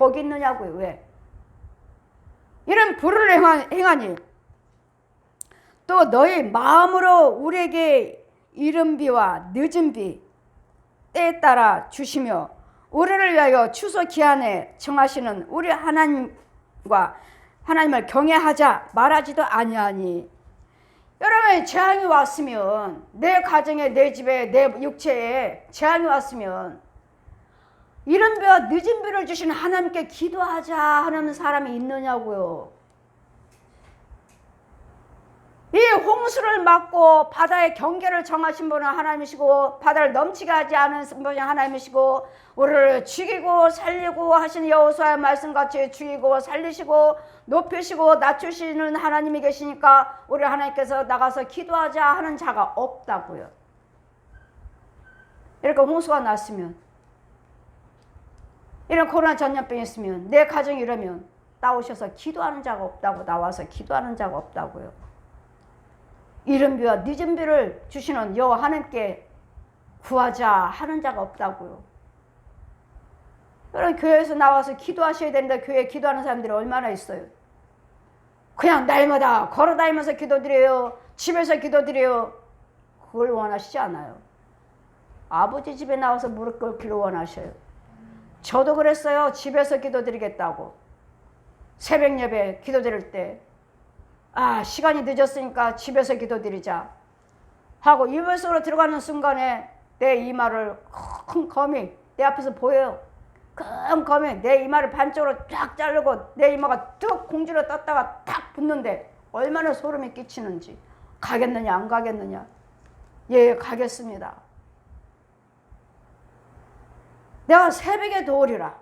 거기 있느냐고요. 왜? 이런 불을 행하- 행하니 또 너희 마음으로 우리에게 이른 비와 늦은 비 때에 따라 주시며 우리를 위하여 추수 기한에 정하시는 우리 하나님과 하나님을 경외하자 말하지도 아니하니 여러분 재앙이 왔으면 내 가정에 내 집에 내 육체에 재앙이 왔으면 이른 비와 늦은 비를 주신 하나님께 기도하자 하는 사람이 있느냐고요. 이 홍수를 막고 바다의 경계를 정하신 분은 하나님이시고 바다를 넘치게 하지 않은 분이 하나님이시고 우리를 죽이고 살리고 하시는 여호수아의 말씀같이 죽이고 살리시고 높이시고 낮추시는 하나님이 계시니까 우리 하나님께서 나가서 기도하자 하는 자가 없다고요. 이렇게 홍수가 났으면 이런 코로나 전염병이 있으면 내 가정이 이러면 나오셔서 기도하는 자가 없다고 나와서 기도하는 자가 없다고요. 이른 비와 늦은 비를 주시는 여호와 하나님께 구하자 하는 자가 없다고요. 여러분 교회에서 나와서 기도하셔야 되는데 교회에 기도하는 사람들이 얼마나 있어요? 그냥 날마다 걸어다니면서 기도드려요. 집에서 기도드려요. 그걸 원하시지 않아요. 아버지 집에 나와서 무릎 꿇기를 원하셔요. 저도 그랬어요. 집에서 기도드리겠다고. 새벽 예배 기도드릴 때 아, 시간이 늦었으니까 집에서 기도드리자. 하고 이불 속으로 들어가는 순간에 내 이마를 큰 검이 내 앞에서 보여요. 큰 검이 내 이마를 반쪽으로 쫙 자르고 내 이마가 뚝 공중으로 떴다가 탁 붙는데 얼마나 소름이 끼치는지. 가겠느냐, 안 가겠느냐. 예, 가겠습니다. 내가 새벽에 도우리라.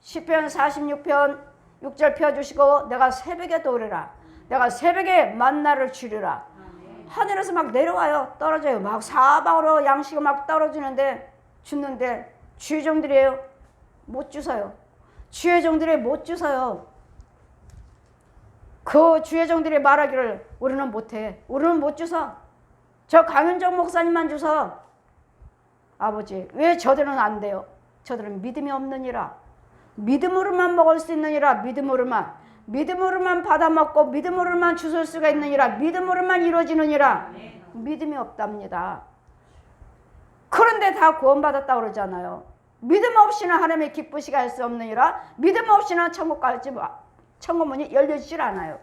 10편 46편 6절 펴주시고 내가 새벽에 도우리라. 내가 새벽에 만나를 주리라. 하늘에서 막 내려와요. 떨어져요. 막 사방으로 양식이 막 떨어지는데 죽는데 주의 종들이에요. 못 주서요. 주의 종들이 못 주서요. 그 주의 종들이 말하기를 우리는 못해. 우리는 못 주서. 저 강윤정 목사님만 주서. 아버지 왜 저들은 안 돼요? 저들은 믿음이 없느니라. 믿음으로만 먹을 수 있느니라. 믿음으로만. 믿음으로만 받아먹고 믿음으로만 주술 수가 있느니라 믿음으로만 이루어지느니라 믿음이 없답니다. 그런데 다 구원받았다 그러잖아요. 믿음 없이는 하나님의 기쁘시게 할 수 없느니라 믿음 없이는 천국 갈지 천국 문이 열려지질 않아요.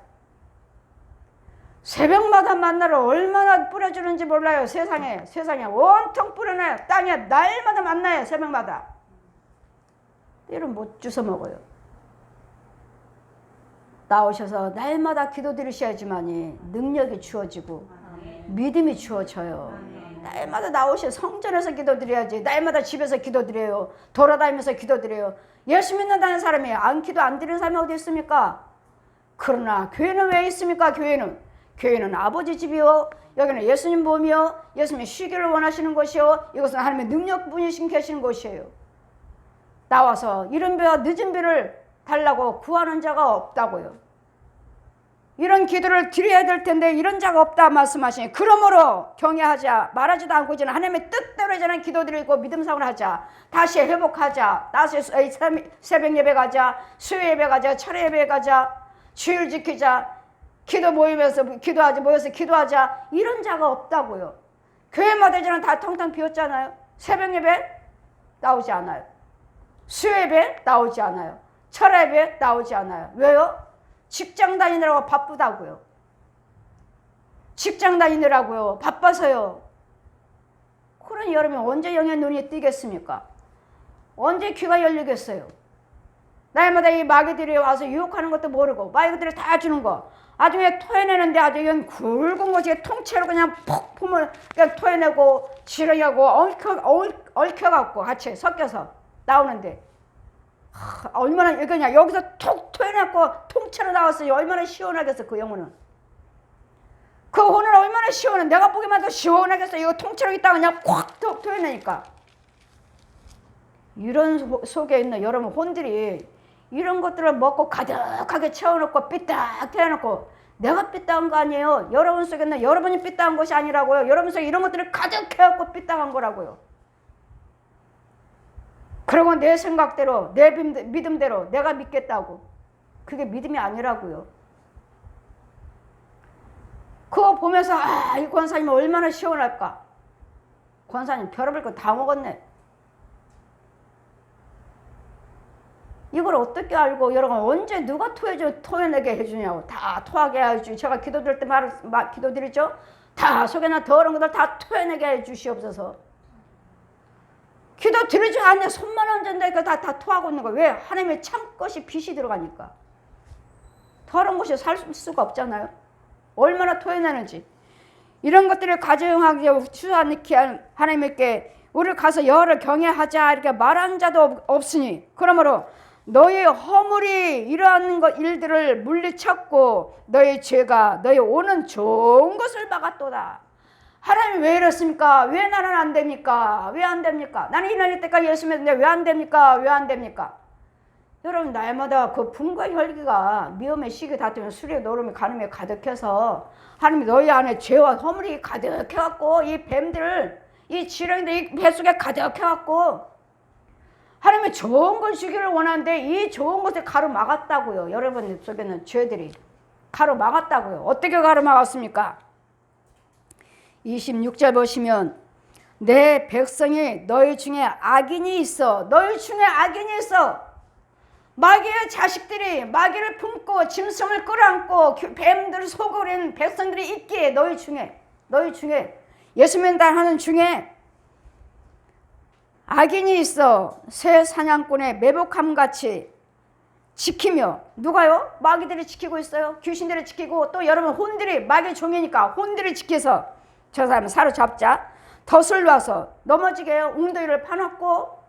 새벽마다 만나를 얼마나 뿌려주는지 몰라요. 세상에 세상에 온통 뿌려놔요. 땅에 날마다 만나요. 새벽마다. 때는 못 주워 먹어요. 나오셔서 날마다 기도 드리셔야지만이 능력이 주어지고 믿음이 주어져요. 날마다 나오셔 성전에서 기도 드려야지. 날마다 집에서 기도 드려요. 돌아다니면서 기도 드려요. 예수 믿는다는 사람이 안 기도 안 드리는 사람이 어디 있습니까? 그러나 교회는 왜 있습니까? 교회는 교회는 아버지 집이요. 여기는 예수님 몸이요. 예수님이 쉬기를 원하시는 곳이요. 이것은 하나님의 능력분이신 계시는 곳이에요. 나와서 이른 비와 늦은 비를 달라고 구하는 자가 없다고요. 이런 기도를 드려야 될 텐데 이런 자가 없다 말씀하시니 그러므로 경외하자 말하지도 않고 이제는 하나님의 뜻대로 이제는 기도 드리고 믿음 사을 하자 다시 회복하자 다시 새벽 예배 가자 수요 예배 가자 철회 예배 가자 주일 지키자 기도 모이면서 기도하지 모여서 기도하자. 이런 자가 없다고요. 교회마다 이제는 다 텅텅 비었잖아요. 새벽 예배 나오지 않아요 수요 예배 나오지 않아요 철회 예배 나오지 않아요 왜요? 직장 다니느라고 바쁘다고요. 직장 다니느라고요. 바빠서요. 그런 여러분 언제 영의 눈이 뜨겠습니까? 언제 귀가 열리겠어요? 날마다 이 마귀들이 와서 유혹하는 것도 모르고 마귀들이 다 주는 거 나중에 토해내는데 아주 그냥 굵은 것이 통째로 그냥 푹 품을 그냥 토해내고 지렁이하고 얽혀, 얽혀갖고 같이 섞여서 나오는데 하, 얼마나 그냥 여기서 톡 토해내고 통째로 나왔어요. 얼마나 시원하겠어 그 영혼은. 그 혼은 얼마나 시원해. 내가 보기만 해도 시원하겠어. 이거 통째로 있다가 그냥 콱톡 토해내니까. 이런 속에 있는 여러분 혼들이 이런 것들을 먹고 가득하게 채워놓고 삐딱 해놓고 내가 삐딱한 거 아니에요. 여러분 속에 있는 여러분이 삐딱한 것이 아니라고요. 여러분 속에 이런 것들을 가득해갖고 삐딱한 거라고요. 그리고 내 생각대로 내 믿음- 믿음대로 내가 믿겠다고 그게 믿음이 아니라고요. 그거 보면서 아, 이 권사님 얼마나 시원할까? 권사님 별의별 거 다 먹었네. 이걸 어떻게 알고 여러분 언제 누가 토해줘 토해내게 해주냐고 다 토하게 해주지 제가 기도드릴 때 말, 말 기도드리죠 다 속에나 더러운 것들 다 토해내게 해주시옵소서 기도 드리지 않네 손만 얹은다니까 다, 다 토하고 있는 거왜? 하나님의 참 것이 빛이 들어가니까. 더러운 것이 살 수가 없잖아요. 얼마나 토해내는지. 이런 것들을 가정하게 추하게 한 하나님께 우리 가서 여를 경외하자 이렇게 말한 자도 없- 없으니 그러므로 너희 허물이 이러한 것 일들을 물리쳤고 너희 죄가 너희 오는 좋은 것을 막았도다. 하나님 왜 이렇습니까? 왜 나는 안 됩니까? 왜 안 됩니까? 나는 이날 때까지 예수 믿는데 왜 안 됩니까? 왜 안 됩니까? 여러분 날마다 그 분과 혈기가 미움의 시기 다투면 술에 노름이 가늠에 가득해서 하나님이 너희 안에 죄와 허물이 가득해갖고 이 뱀들 이 지렁이들 이 뱃속에 가득해갖고 하나님이 좋은 걸 주기를 원하는데 이 좋은 것을 가로막았다고요. 여러분 속에는 죄들이 가로막았다고요. 어떻게 가로막았습니까? 26절 보시면 내 백성이 너희 중에 악인이 있어. 너희 중에 악인이 있어. 마귀의 자식들이 마귀를 품고 짐승을 끌어안고 그 뱀들 속을 백성들이 있기에 너희 중에 너희 중에 예수 믿는다 하는 중에 악인이 있어 새 사냥꾼의 매복함 같이 지키며 누가요? 마귀들이 지키고 있어요. 귀신들이 지키고 또 여러분 혼들이 마귀 종이니까 혼들이 지켜서 저 사람 사로잡자 덫을 놔서 넘어지게. 웅덩이를 파놨고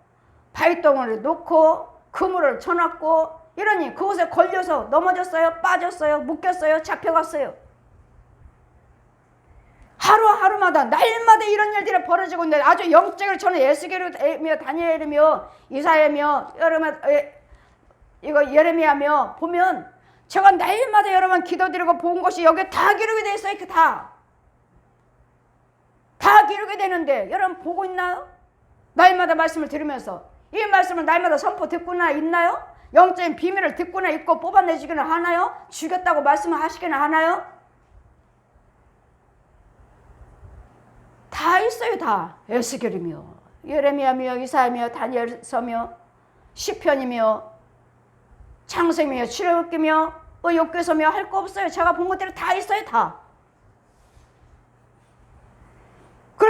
바위덩어리를 놓고 그물을 쳐놨고 이러니 그곳에 걸려서 넘어졌어요. 빠졌어요. 묶였어요. 잡혀갔어요. 하루하루마다 날마다 이런 일들이 벌어지고 있는데 아주 영적으로 저는 예수계며 다니엘이며 이사야며 여러분 에, 이거 예레미야며 보면 제가 날마다 여러분 기도드리고 본 것이 여기 다 기록이 돼 있어요. 다. 다 기록이 되는데 여러분 보고 있나요? 날마다 말씀을 들으면서 이 말씀을 날마다 선포 듣고나 있나요? 영적인 비밀을 듣고나 있고 뽑아내지기는 하나요? 죽였다고 말씀을 하시기는 하나요? 다 있어요 다 에스겔이며 예레미야며 이사야며 다니엘서며 시편이며 창세며 출애굽기며 의욕교서며 할 거 없어요 제가 본 것들이 다 있어요 다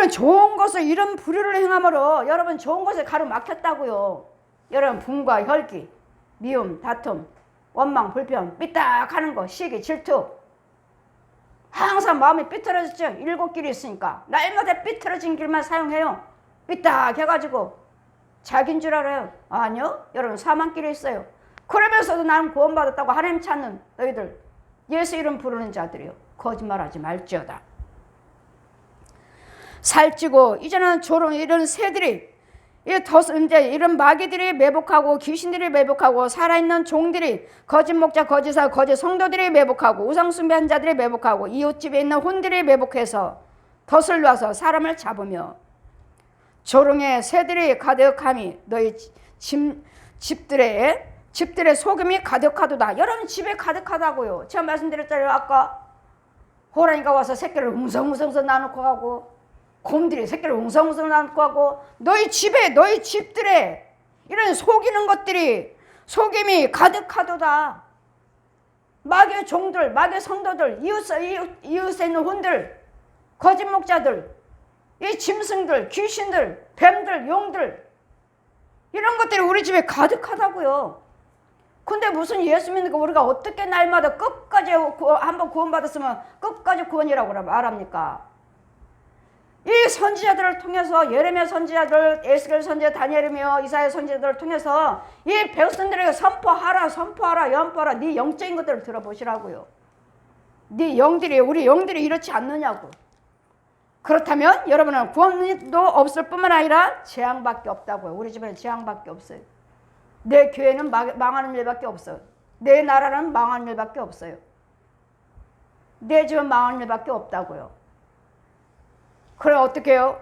그런 좋은 것을 이런 불효를 행함으로 여러분 좋은 것에 가로막혔다고요 여러분 분과 혈기 미움 다툼 원망 불평 삐딱하는 거 시기 질투 항상 마음이 삐뚤어졌죠. 일곱 길이 있으니까. 날마다 삐뚤어진 길만 사용해요. 삐딱 해가지고 자기인 줄 알아요. 아니요. 여러분 사망길이 있어요. 그러면서도 나는 구원받았다고 하나님 찾는 너희들 예수 이름 부르는 자들이요. 거짓말하지 말지어다. 살찌고 이제는 조롱 이런 새들이 이 더, 이제 이런 마귀들이 매복하고 귀신들이 매복하고 살아있는 종들이 거짓 목자 거짓사 거짓 성도들이 매복하고 우상 숭배한 자들이 매복하고 이웃집에 있는 혼들이 매복해서 덫을 놔서 사람을 잡으며 조롱의 새들이 가득함이 너희 집, 집들의 집들의 소금이 가득하도다. 여러분 집에 가득하다고요. 제가 말씀드렸잖아요. 아까 호랑이가 와서 새끼를 웅성웅성 나놓고 가고 곰들이 새끼를 웅성웅성 낳고 하고 너희 집에 너희 집들에 이런 속이는 것들이 속임이 가득하도다. 마귀의 종들, 마귀의 성도들, 이웃, 이웃, 이웃에 있는 혼들, 거짓 목자들, 이 짐승들, 귀신들, 뱀들, 용들 이런 것들이 우리 집에 가득하다고요. 근데 무슨 예수 믿는 거 우리가 어떻게 날마다 끝까지 한번 구원받았으면 끝까지 구원이라고 말합니까? 이 선지자들을 통해서 예레미야 선지자들, 에스겔 선지자, 다니엘이며 이사야 선지자들을 통해서 이 백성들에게 선포하라, 선포하라, 연포하라. 네 영적인 것들을 들어보시라고요. 네 영들이 우리 영들이 이렇지 않느냐고. 그렇다면 여러분은 구원도 없을 뿐만 아니라 재앙밖에 없다고요. 우리 집에는 재앙밖에 없어요. 내 교회는 망하는 일밖에 없어요. 내 나라는 망하는 일밖에 없어요. 내 집은 망하는 일밖에 없다고요. 그럼 어떻게 해요?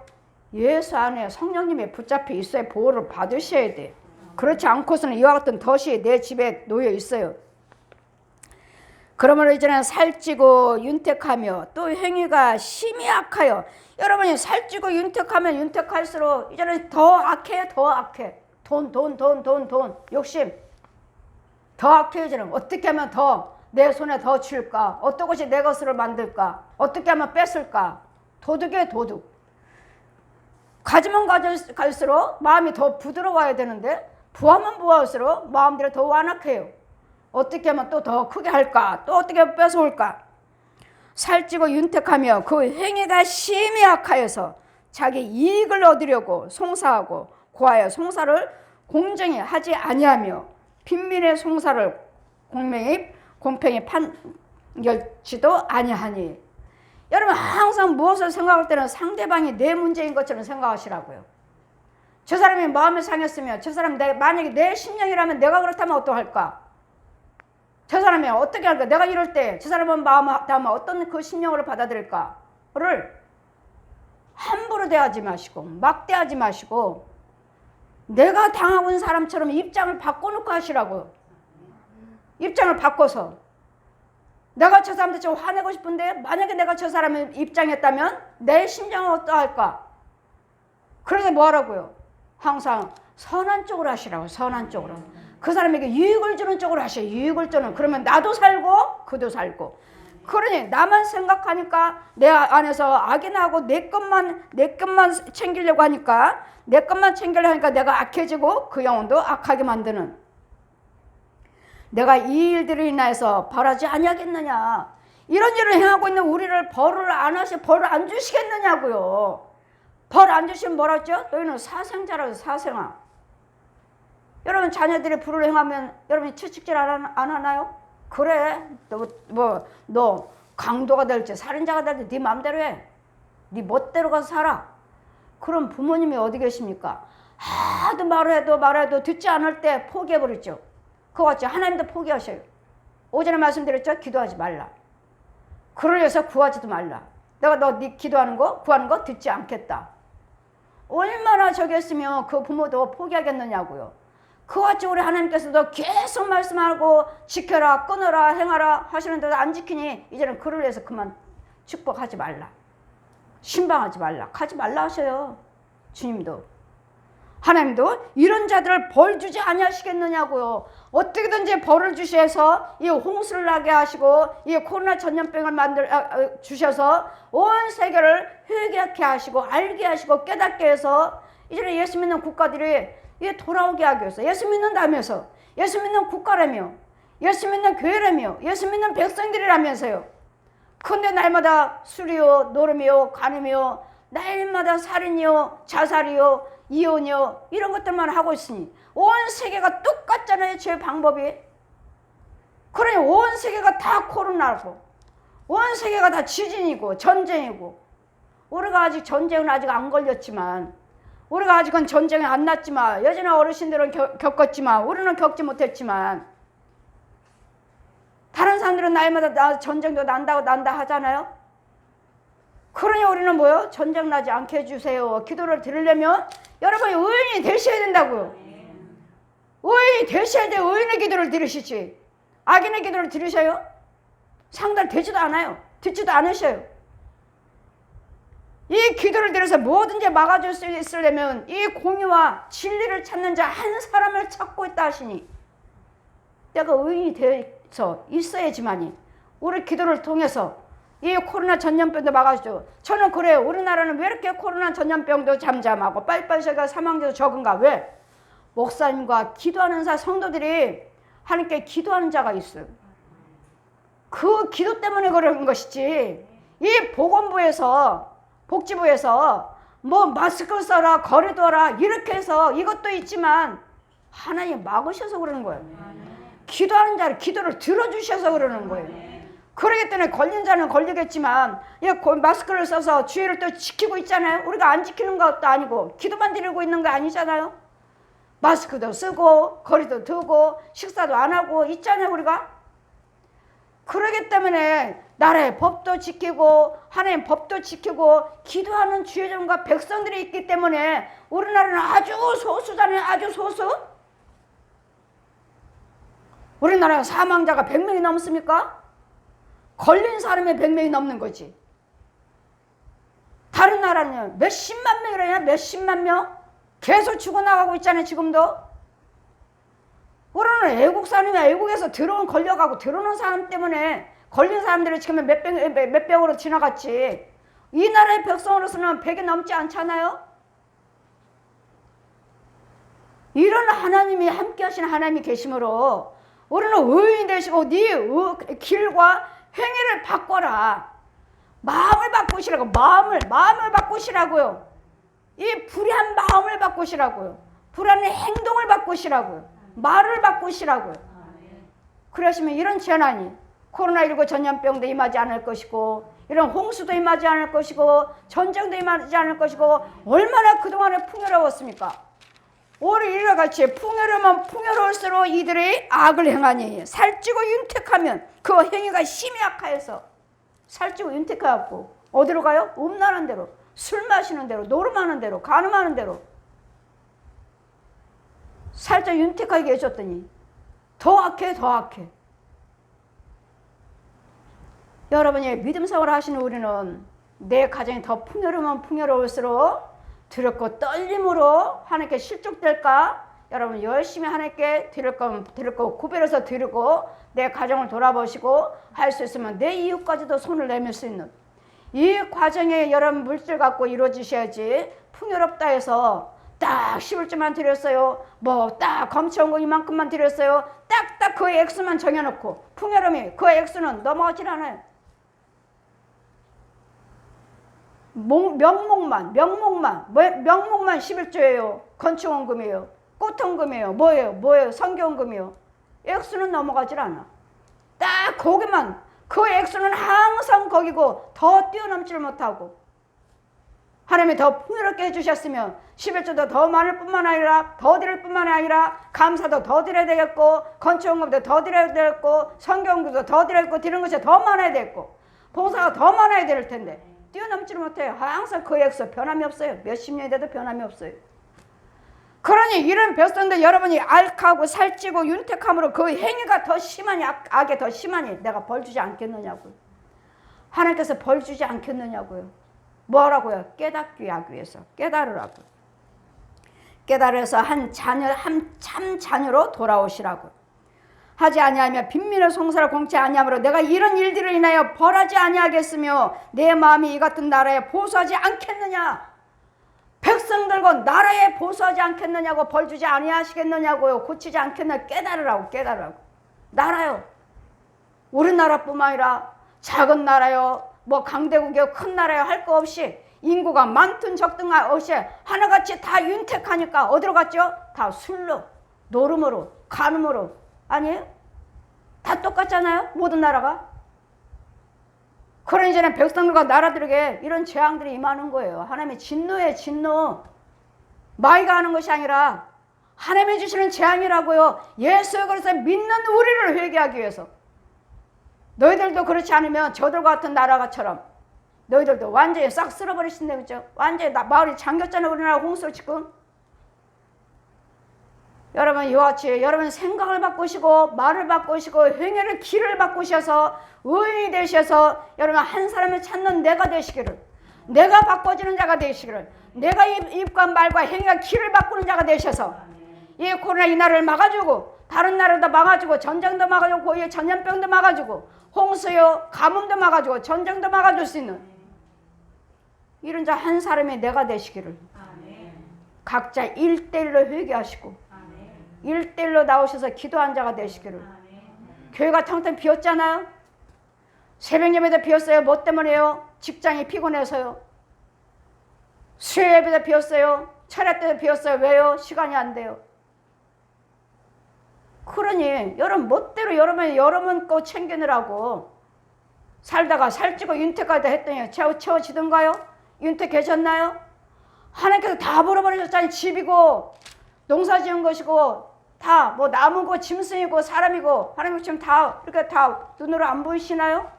예수 안에 성령님의 붙잡혀 있어야 보호를 받으셔야 돼. 그렇지 않고서는 이와 같은 덫이 내 집에 놓여 있어요. 그러므로 이제는 살찌고 윤택하며 또 행위가 심히 악하여 여러분이 살찌고 윤택하면 윤택할수록 이제는 더 악해요 더 악해 돈 돈 돈 돈 돈 욕심 더 악해지는 어떻게 하면 더 내 손에 더 쥘까 어떤 것이 내 것으로 만들까 어떻게 하면 뺏을까 도둑이에요 도둑. 가지면 갈수록 마음이 더 부드러워야 되는데 부하면 부할수록 마음들이 더 완악해요. 어떻게 하면 또 더 크게 할까? 또 어떻게 뺏어올까? 살찌고 윤택하며 그 행위가 심히 악하여서 자기 이익을 얻으려고 송사하고 고하여 송사를 공정히 하지 아니하며 빈민의 송사를 공명히 공평히 판결치도 아니하니 여러분 항상 무엇을 생각할 때는 상대방이 내 문제인 것처럼 생각하시라고요. 저 사람이 마음이 상했으면 저 사람 내 만약에 내 심령이라면 내가 그렇다면 어떡할까? 저 사람이 어떻게 할까? 내가 이럴 때 저 사람은 마음을 다면 어떤 그 심령으로 받아들일까?를 함부로 대하지 마시고 막대하지 마시고 내가 당하고 있는 사람처럼 입장을 바꿔놓고 하시라고 입장을 바꿔서 내가 저 사람한테 좀 화내고 싶은데 만약에 내가 저 사람의 입장이었다면 내 심정은 어떠할까? 그래서 뭐 하라고요? 항상 선한 쪽으로 하시라고 선한 쪽으로. 그 사람에게 유익을 주는 쪽으로 하셔 유익을 주는. 그러면 나도 살고 그도 살고. 그러니 나만 생각하니까 내 안에서 악이 나고 내 것만 내 것만 챙기려고 하니까 내 것만 챙기려고 하니까 내가 악해지고 그 영혼도 악하게 만드는 내가 이 일들을 인하여서 벌하지 아니하겠느냐 이런 일을 행하고 있는 우리를 벌을 안 하시 벌을 안 주시겠느냐고요 벌 안 주시면 뭐라 했죠? 너희는 사생자라고 사생아 여러분 자녀들이 불을 행하면 여러분이 채찍질 안, 하나요? 그래 너뭐 너 강도가 될지 살인자가 될지 네 마음대로 해. 네 멋대로 가서 살아. 그럼 부모님이 어디 계십니까? 하도 말해도 말해도 듣지 않을 때 포기해 버렸죠. 그거 같죠. 하나님도 포기하셔요. 오전에 말씀드렸죠. 기도하지 말라. 위해서 구하지도 말라. 내가 너 네 기도하는 거 구하는 거 듣지 않겠다. 얼마나 저기 했으면 그 부모도 포기하겠느냐고요. 그와 같이 우리 하나님께서도 계속 말씀하고 지켜라 끊어라 행하라 하시는데도 안 지키니 이제는 그를 위해서 그만 축복하지 말라. 신방하지 말라. 하지 말라 하셔요. 주님도. 하나님도 이런 자들을 벌 주지 아니하시겠느냐고요. 어떻게든지 벌을 주셔서 이 홍수를 나게 하시고 이 코로나 전염병을 만들 아, 아, 주셔서 온 세계를 회개하게 하시고 알게 하시고 깨닫게 해서 이제는 예수 믿는 국가들이 이 돌아오게 하기 위해서 예수 믿는다면서 예수 믿는 국가라며 예수 믿는 교회라며 예수 믿는 백성들이라면서요. 근데 날마다 술이요, 노름이요, 간음이요, 날마다 살인이요, 자살이요, 이혼이요, 이런 것들만 하고 있으니 온 세계가 똑같잖아요, 제 방법이. 그러니 온 세계가 다 코로나고, 온 세계가 다 지진이고, 전쟁이고, 우리가 아직 전쟁은 아직 안 걸렸지만, 우리가 아직은 전쟁이 안 났지만, 예전에 어르신들은 겪- 겪었지만, 우리는 겪지 못했지만, 다른 사람들은 날마다 나 전쟁도 난다고 난다 하잖아요. 그러니 우리는 뭐요? 전쟁 나지 않게 해주세요. 기도를 드리려면 여러분이 의인이 되셔야 된다고요. 의인이 되셔야 돼요. 의인의 기도를 들으시지. 악인의 기도를 들으셔요? 상달되지도 않아요. 듣지도 않으셔요. 이 기도를 들어서 뭐든지 막아줄 수 있으려면 이 공의와 진리를 찾는 자 한 사람을 찾고 있다 하시니 내가 의인이 되어서 있어야지만이 우리 기도를 통해서 이 코로나 전염병도 막아주죠. 저는 그래요. 우리나라는 왜 이렇게 코로나 전염병도 잠잠하고 빨리빨리 사망자도 적은가? 왜? 목사님과 기도하는 사 성도들이 하나님께 기도하는 자가 있어요. 그 기도 때문에 그런 것이지. 이 보건부에서 복지부에서 뭐 마스크 써라 거리둬라 이렇게 해서 이것도 있지만 하나님 막으셔서 그러는 거예요. 기도하는 자를 기도를 들어주셔서 그러는 거예요. 그러기 때문에 걸린 자는 걸리겠지만 이 고- 마스크를 써서 주의를 또 지키고 있잖아요. 우리가 안 지키는 것도 아니고 기도만 드리고 있는 거 아니잖아요. 마스크도 쓰고 거리도 두고 식사도 안 하고 있잖아요 우리가. 그러기 때문에 나라의 법도 지키고 하나님 법도 지키고 기도하는 주의점과 백성들이 있기 때문에 우리나라는 아주 소수잖아요. 아주 소수. 우리나라 사망자가 100명이 넘습니까? 걸린 사람이 100명이 넘는 거지. 다른 나라는 몇십만 명이라냐? 몇십만 명? 계속 죽어나가고 있잖아요, 지금도. 우리는 애국 사람이 애국에서 들어온 걸려가고 들어오는 사람 때문에 걸린 사람들이 지금 몇, 병, 몇, 몇 병으로 지나갔지. 이 나라의 백성으로서는 100이 넘지 않잖아요? 이런 하나님이 함께 하시는 하나님이 계심으로 우리는 의인 되시고 네 의- 길과 행위를 바꿔라. 마음을 바꾸시라고 마음을 마음을 바꾸시라고요. 이 불의한 마음을 바꾸시라고요. 불안한 행동을 바꾸시라고요. 말을 바꾸시라고요. 그러시면 이런 재난이 코로나19 전염병도 임하지 않을 것이고 이런 홍수도 임하지 않을 것이고 전쟁도 임하지 않을 것이고 얼마나 그동안에 풍요로웠습니까? 올해 이와 같이 풍요로우면 풍요로울수록 이들이 악을 행하니 살찌고 윤택하면 그 행위가 심히 악하여서 살찌고 윤택해갖고 어디로 가요? 음란한 대로 술 마시는 대로 노름하는 대로 가늠하는 대로 살짝 윤택하게 해줬더니 더 악해 더 악해 여러분이 믿음 생활을 하시는 우리는 내 가정이 더 풍요로우면 풍요로울수록 두렵고 떨림으로 하나님께 실족될까? 여러분 열심히 하나님께 드릴 거면 드릴 거 구별해서 드리고 내 가정을 돌아보시고 할 수 있으면 내 이웃까지도 손을 내밀 수 있는 이 과정에 여러분 물질 갖고 이루어지셔야지 풍요롭다 해서 딱 11주만 드렸어요. 뭐딱거 이만큼만 드렸어요. 딱딱 그 액수만 정해놓고 풍요로움이 그 액수는 넘어가질 않아요. 목, 명목만 명목만 뭐, 명목만 11조예요. 건축원금이에요. 꽃원금이에요. 뭐예요? 뭐예요? 성경금이에요. 액수는 넘어가질 않아. 딱 거기만 그 액수는 항상 거기고 더 뛰어넘지를 못하고 하나님이 더 풍요롭게 해주셨으면 11조도 더 많을 뿐만 아니라 더 드릴 뿐만 아니라 감사도 더 드려야 되겠고 건축원금도 더 드려야 되겠고 성경금도 더 드려야 되고 드리는 것이 더 많아야 되겠고 봉사가 더 많아야 될 텐데 뛰어넘지를 못해요. 항상 그 액수 변함이 없어요. 몇십 년이 돼도 변함이 없어요. 그러니 이런 백성들 여러분이 알하고 살찌고 윤택함으로 그 행위가 더 심하니 악, 악에 더 심하니 내가 벌 주지 않겠느냐고요. 하나님께서 벌 주지 않겠느냐고요. 뭐라고요? 깨닫기 위해서 깨달으라고. 깨달아서 한 자녀 한 참 자녀로 돌아오시라고. 하지 아니하며 빈민의 송사를 공치 아니하므로 내가 이런 일들을 인하여 벌하지 아니하겠으며 내 마음이 이 같은 나라에 보수하지 않겠느냐? 백성들과 나라에 보수하지 않겠느냐고 벌 주지 아니하시겠느냐고요. 고치지 않겠느냐 깨달으라고 깨달으라고. 나라요. 우리나라뿐만 아니라 작은 나라요. 뭐 강대국이요 큰 나라요 할 거 없이 인구가 많든 적든 없이 하나같이 다 윤택하니까 어디로 갔죠? 다 술로 노름으로 간음으로 아니에요? 다 똑같잖아요? 모든 나라가? 그러니 이제는 백성들과 나라들에게 이런 재앙들이 임하는 거예요. 하나님의 진노에 진노. 마이가 하는 것이 아니라 하나님이 주시는 재앙이라고요. 예수의 그래서 믿는 우리를 회개하기 위해서. 너희들도 그렇지 않으면 저들 같은 나라가처럼 너희들도 완전히 싹 쓸어버리신다 그죠? 완전히 나, 마을이 잠겼잖아요 우리나라 홍수로 지금 여러분 이와 같이 여러분 생각을 바꾸시고 말을 바꾸시고 행위를 길을 바꾸셔서 의인이 되셔서 여러분 한 사람을 찾는 내가 되시기를 내가 바꿔주는 자가 되시기를 내가 입, 입과 말과 행위가 길을 바꾸는 자가 되셔서 이 코로나 이 나라를 막아주고 다른 나라도 막아주고 전쟁도 막아주고 고유 전염병도 막아주고 홍수요 가뭄도 막아주고 전쟁도 막아줄 수 있는 이런 자 한 사람이 내가 되시기를. 각자 일대일로 회개하시고 일대일로 나오셔서 기도한 자가 되시기를 교회가 텅텅 비었잖아요 새벽 예배도 비었어요 뭐 때문에요? 직장이 피곤해서요 수요 예배도 비었어요 차례 때도 비었어요 왜요? 시간이 안 돼요 그러니 여러분 멋대로 여러분 여러분 거 챙기느라고 살다가 살찌고 윤택하다 했더니 채워, 채워지던가요? 윤택하셨나요? 하나님께서 다 벌어버리셨잖아요. 집이고 농사 지은 것이고 다 뭐 나무고 짐승이고 사람이고 하나님 지금 다 이렇게 다 눈으로 안 보이시나요?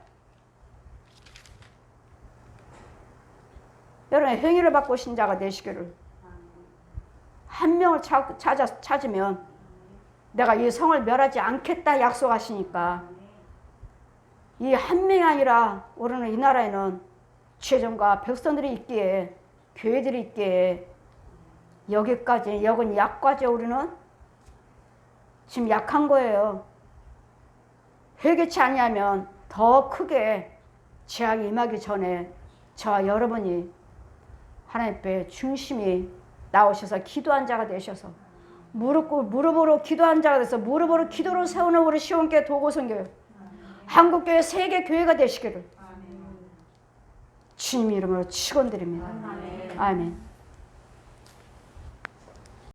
여러분 행위를 바꾸신 자가 되시기를 한 명을 찾, 찾아, 찾으면 내가 이 성을 멸하지 않겠다 약속하시니까 이 한 명이 아니라 우리는 이 나라에는 최종과 백성들이 있기에 교회들이 있기에 여기까지 여긴 약과죠 우리는 지금 약한 거예요 회개치 아니하면 더 크게 재앙이 임하기 전에 저와 여러분이 하나님 앞에 중심이 나오셔서 기도한 자가 되셔서 무릎 무릎으로 기도한 자가 돼서 무릎으로 기도를 세우는 우리 시온교회 도고선교회 한국교회 세계 교회가 되시기를 주님 이름으로 축원드립니다. 아멘.